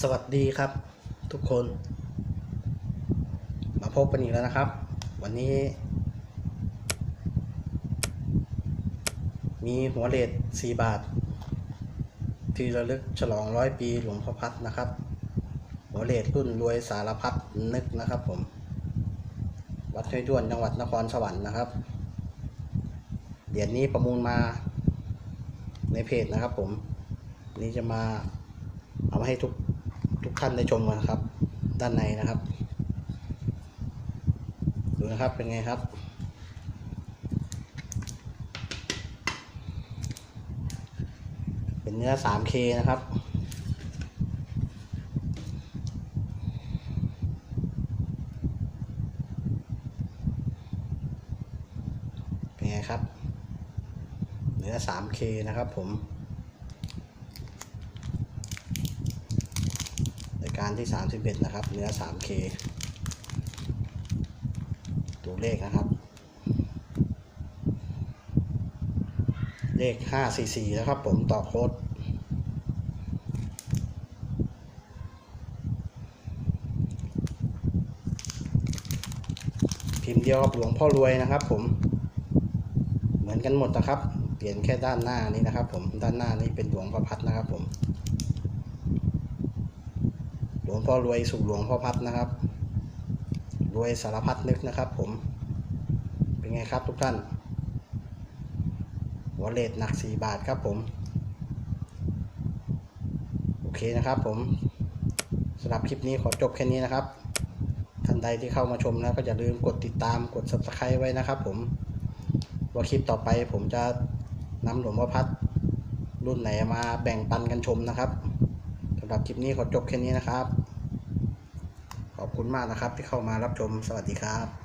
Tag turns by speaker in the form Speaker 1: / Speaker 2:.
Speaker 1: สวัสดีครับ ทุกคน มาพบกันอีกแล้วนะครับ วันนี้ มีหัวเลด4บาท ที่ระลึกฉลองร้อยปีหลวงพ่อพัดนะครับ หัวเลดรุ่นรวยสารพัดนึกนะครับผม วัดห้วยด้วนจังหวัดนครสวรรค์นะครับเหรียญนี้ประมูลมาในเพจนะครับผม นี่จะมาเอามาให้ทุก ทุกท่านได้ชมกันนะครับ ด้านในนะครับ ดูนะครับเป็นไงครับ เป็นเนื้อ 3K นะครับเป็นไงครับ เนื้อ 3K นะครับผม ราย การที่ 31 นะครับ เนื้อ 3K ตัวเลขนะครับ เลข 544 นะครับผมต่อโค้ดพิมพ์เดียวกับหลวงพ่อรวยนะครับผม เหมือนกันหมดนะครับ เปลี่ยนแค่ด้านหน้านี้นะครับผม ด้านหน้านี้เป็นหลวงพ่อพัดนะครับผม หลวงพ่อรวยสุขหลวงพ่อพัดนะครับ รวยสารพัดนึกนะครับ ผม เป็นไงครับทุกท่านหัวเลทหนัก 4 บาทครับผม โอเคนะครับผมสำหรับคลิปนี้ขอจบแค่นี้นะครับ ท่านใดที่เข้ามาชมแล้วก็อย่าลืมกดติดตามกด subscribe ไว้นะครับผม ว่าคลิปต่อไปผมจะนำหลวงพ่อพัดรุ่นไหนมาแบ่งปันกันชมนะครับำหรับคลิปนี้ขอจบแค่นี้นะครับ ขอบคุณมากนะครับที่เข้ามารับชมสวัสดีครับ